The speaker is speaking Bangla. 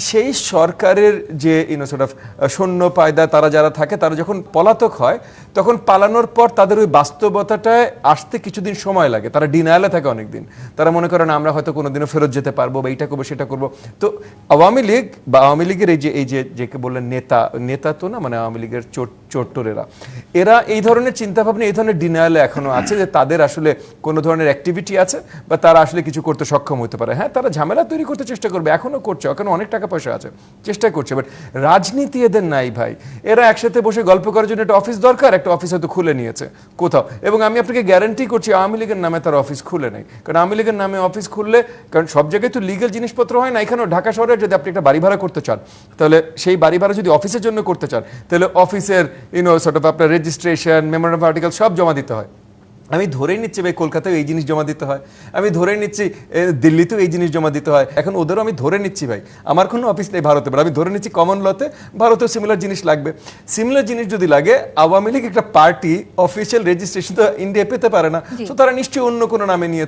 সেই সরকারের যে ইউনো সর্ট অফ সৈন্য পায়দা তারা যারা থাকে, তারা যখন পলাতক হয়, তখন পালানোর পর তাদের ওই বাস্তবতাটায় আসতে কিছুদিন সময় লাগে। তারা ডিনায়ালে থাকে অনেকদিন। তারা মনে করেন আমরা হয়তো কোনোদিনও ফেরত যেতে পারব বা এইটা করব, সেটা করব। তো আওয়ামী লীগ বা আওয়ামী লীগের এই যে এই যে যে বললেন, নেতা নেতা তো না মানে আওয়ামী লীগের চোট চোট্টরেরা। এরা এই ধরনের চিন্তাভাবনা, এই ধরনের ডিনায়ালে এখনও আছে যে তাদের আসলে কোনো ধরনের অ্যাক্টিভিটি আছে বা তারা আসলে কিছু করতে সক্ষম হতে পারে। হ্যাঁ তারা ঝামেলা তৈরি করতে চেষ্টা করবে, এখনও করছে, এখনও অনেক টাকা পয়সা আছে, চেষ্টা করছে। বাট রাজনীতি এদের নাই ভাই। এরা একসাথে বসে গল্প করার জন্য একটা অফিস দরকার, একটা অফিস হয়তো খুলে নিয়েছে কোথাও। এবং আমি আপনাকে গ্যারান্টি করছি, আওয়ামী লীগের নামে তার অফিস খুলে নেই। কারণ আওয়ামী লীগের নামে অফিস খুললে, কারণ সব জায়গায় তো লিগেল জিনিসপত্র হয় না, এখানেও ঢাকা শহরে যদি আপনি একটা বাড়ি ভাড়া করতে চান, তাহলে সেই বাড়ি ভাড়া যদি অফিসের জন্য করতে চান, তাহলে অফিসের ইউনো সর্ট অফ আপনার রেজিস্ট্রেশন মেমোরাম আর্টিকেল সব জমা দিতে হয়। আমি ধরেই নিচ্ছি ভাই কলকাতায় এই জিনিস জমা দিতে হয়। আমি ধরে নিচ্ছি দিল্লিতেও এই জিনিস জমা দিতে হয়। এখন ওদেরও আমি ধরে নিচ্ছি ভাই। আমার কোনো অফিস নেই ভারতে but আমি ধরে নিচ্ছি কমন লতে ভারতেও সিমিলার জিনিস লাগবে। সিমিলার জিনিস যদি লাগে আওয়ামী লীগ একটা পার্টি অফিসিয়াল রেজিস্ট্রেশন তো ইন্ডিয়া পেতে পারে না। তো তারা নিশ্চয়ই অন্য কোনো নামে নিয়েছে।